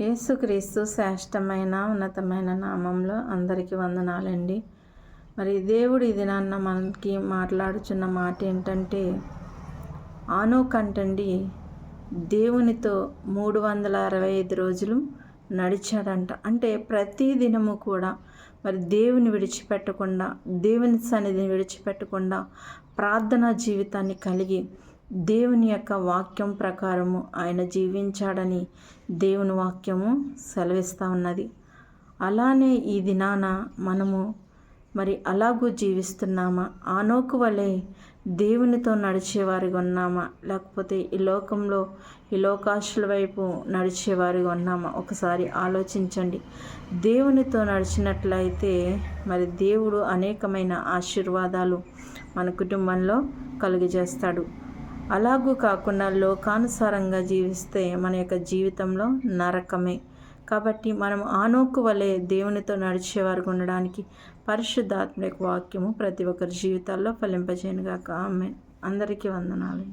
యేసుక్రీస్తు శ్రేష్టమైన ఉన్నతమైన నామంలో అందరికీ వందనాలండి. మరి దేవుడు ఇది నాన్న మనకి మాట్లాడుచున్న మాట ఏంటంటే ఆనో కంటండి దేవునితో మూడు వందల అరవై ఐదు రోజులు నడిచాడంట. అంటే ప్రతి దినము కూడా మరి దేవుని విడిచిపెట్టకుండా దేవుని సన్నిధిని విడిచిపెట్టకుండా ప్రార్థనా జీవితాన్ని కలిగి దేవుని యొక్క వాక్యం ప్రకారము ఆయన జీవించాడని దేవుని వాక్యము సెలవిస్తూ ఉన్నది. అలానే ఈ దినాన మనము మరి అలాగూ జీవిస్తున్నామా? ఆనోకు వలె దేవునితో నడిచేవారిగా ఉన్నామా? లేకపోతే ఈ లోకంలో ఈ లోకాశుల వైపు నడిచేవారిగా ఉన్నామా? ఒకసారి ఆలోచించండి. దేవునితో నడిచినట్లయితే మరి దేవుడు అనేకమైన ఆశీర్వాదాలు మన కుటుంబంలో కలుగజేస్తాడు. అలాగూ కాకుండా లోకానుసారంగా జీవిస్తే మన యొక్క జీవితంలో నరకమే. కాబట్టి మనం ఆనోకు వలె దేవునితో నడిచేవారు ఉండడానికి పరిశుద్ధాత్మక వాక్యము ప్రతి ఒక్కరి జీవితాల్లో ఫలింపజేయనుగాక. ఆమె అందరికీ వందనాలు.